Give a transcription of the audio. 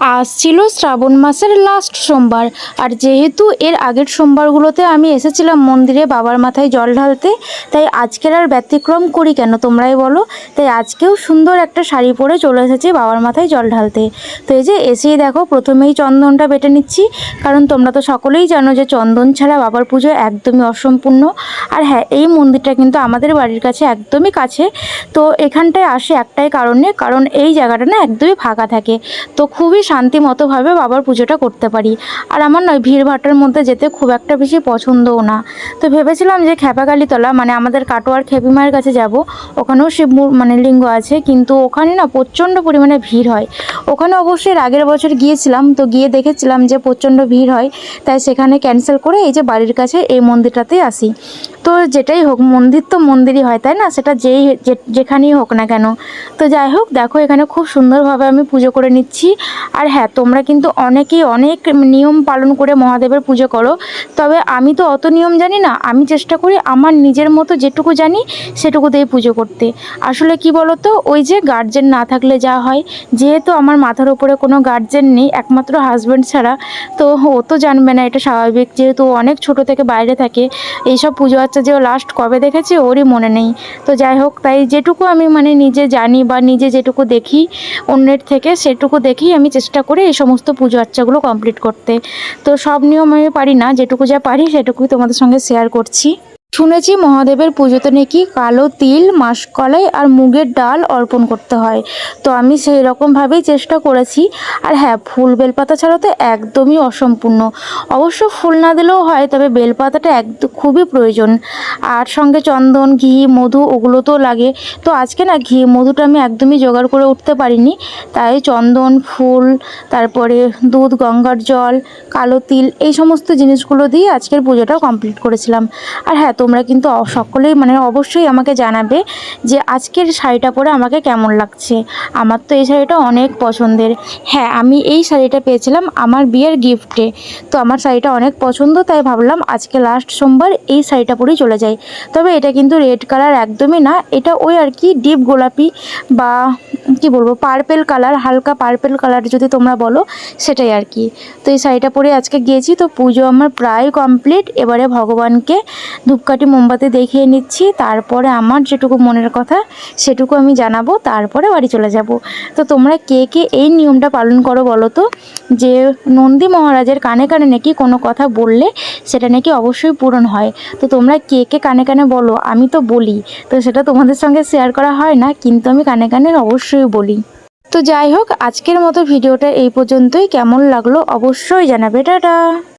আজ ছিল শ্রাবণ মাসের লাস্ট সোমবার, আর যেহেতু এর আগের সোমবারগুলোতে আমি এসেছিলাম মন্দিরে বাবার মাথায় জল ঢালতে, তাই আজকের আর ব্যতিক্রম করি কেন তোমরাই বলো? তাই আজকেও সুন্দর একটা শাড়ি পরে চলে এসেছি বাবার মাথায় জল ঢালতে। তো এই যে এসেই দেখো, প্রথমেই চন্দনটা বেটে নিচ্ছি, কারণ তোমরা তো সকলেই জানো যে চন্দন ছাড়া বাবার পুজো একদমই অসম্পূর্ণ। আর হ্যাঁ এই মন্দিরটা কিন্তু আমাদের বাড়ির কাছে একদমই কাছে। তো এখানটায় আসে একটাই কারণে, কারণ এই জায়গাটা না একদমই ফাঁকা থাকে। তো খুবই শান্তি মতোভাবে বাবার পুজোটা করতে পারি। আর আমার নয় ভিড়ভাট্টার মধ্যে যেতে খুব একটা বেশি পছন্দও না। তো ভেবেছিলাম যে খেপাগালিতলা মানে আমাদের কাটোয়ার খেপিমায়ের কাছে যাব। ওখানেও শিব মানে লিঙ্গ আছে, কিন্তু ওখানে না প্রচণ্ড পরিমাণে ভিড় হয়। ওখানে অবশ্যই আগের বছর গিয়েছিলাম, তো গিয়ে দেখেছিলাম যে প্রচণ্ড ভিড় হয়, তাই সেখানে ক্যান্সেল করে এই যে বাড়ির কাছে এই মন্দিরটাতেই আসি। তো যেটাই হোক, মন্দির তো মন্দিরই হয়, তাই না? সেটা যেই যেখানেই হোক না কেন। তো যাই হোক, দেখো এখানে খুব সুন্দরভাবে আমি পুজো করে নিচ্ছি। আর হ্যাঁ তোমরা কিন্তু অনেকেই অনেক নিয়ম পালন করে মহাদেবের পুজো করো। তবে আমি তো অত নিয়ম জানি না, আমি চেষ্টা করি আমার নিজের মতো যেটুকু জানি সেটুকুতেই পুজো করতে। আসলে কি বলো তো ওই যে গার্জেন না থাকলে যা হয়, যেহেতু আমার মাথার উপরে কোনো গার্জেন নেই, একমাত্র হাজব্যান্ড ছাড়া। তো ও তো জানবে না, এটা স্বাভাবিক যেহেতু অনেক ছোট থেকে বাইরে থাকে। এইসব পুজো আচ্ছা যে ও লাস্ট কবে দেখেছে, ওরই মনে নেই। তো যাই হোক, তাই যেটুকু আমি মানে নিজে জানি বা নিজে যেটুকু দেখি, অন্যের থেকে সেটুকু দেখি, আমি চেষ্টা করি এই সমস্ত পুজো আচ্চাগুলো কমপ্লিট করতে। তো সব নিয়ম আমি পারি না, যেটুকু যা পারি সেটুকুই তোমাদের সঙ্গে শেয়ার করছি। শুনেছি মহাদেবের পুজোতে নাকি কালো তিল, মাসকলাই আর মুগের ডাল অর্পণ করতে হয়। তো আমি সেই রকমভাবেই চেষ্টা করেছি। আর হ্যাঁ ফুল বেলপাতা ছাড়া তো একদমই অসম্পূর্ণ। অবশ্য ফুল না দিলেও হয়, তবে বেলপাতাটা একদম খুবই প্রয়োজন। আর সঙ্গে চন্দন, ঘি, মধু ওগুলো তো লাগে। তো আজকে না ঘি, মধুটা আমি একদমই জোগাড় করে উঠতে পারিনি। তাই চন্দন, ফুল, তারপরে দুধ, গঙ্গার জল, কালো তিল, এই সমস্ত জিনিসগুলো দিয়ে আজকের পুজোটা কমপ্লিট করেছিলাম। আর হ্যাঁ তোমরা কিন্তু সকলেই মানে অবশ্যই আমাকে জানাবে যে আজকের শাড়িটা পরে আমাকে কেমন লাগছে। আমার তো এই শাড়িটা অনেক পছন্দের। হ্যাঁ আমি এই শাড়িটা পেয়েছিলাম আমার বিয়ের গিফটে। তো আমার শাড়িটা অনেক পছন্দ, তাই ভাবলাম আজকে লাস্ট সোমবার এই শাড়িটা পরেই চলে যাই। তবে এটা কিন্তু রেড কালার একদমই না, এটা ওই আর কি ডিপ গোলাপি বা কি বলব পার্পেল কালার হালকা পার্পেল কালার যদি তোমরা বলো, সেটাই আর কি। তো এই শাড়িটা পরে আজকে গিয়েছি, তো পুজো আমার প্রায় কমপ্লিট এবারে ভগবানকে ধূপকাঠি মোমবাতি দেখিয়ে নিচ্ছি, তারপরে আমার যেটুকু মনের কথা সেটুকু আমি জানাব, তারপরে বাড়ি চলে যাব। তো তোমরা কে কে এই নিয়মটা পালন করো বলো তো? যে নন্দী মহারাজের কানে কানে নাকি কোনো কথা বললে সেটা নাকি অবশ্যই পূরণ হয়। তো তোমরা কে কে কানে কানে বলো, আমি তো বলি। তো সেটা তোমাদের সঙ্গে শেয়ার করা হয় না, কিন্তু আমি কানে কানে অবশ্যই বলি। তো যাই হোক, আজকের মতো ভিডিওটা এই পর্যন্তই। কেমন লাগল অবশ্যই জানাবে। টাটা!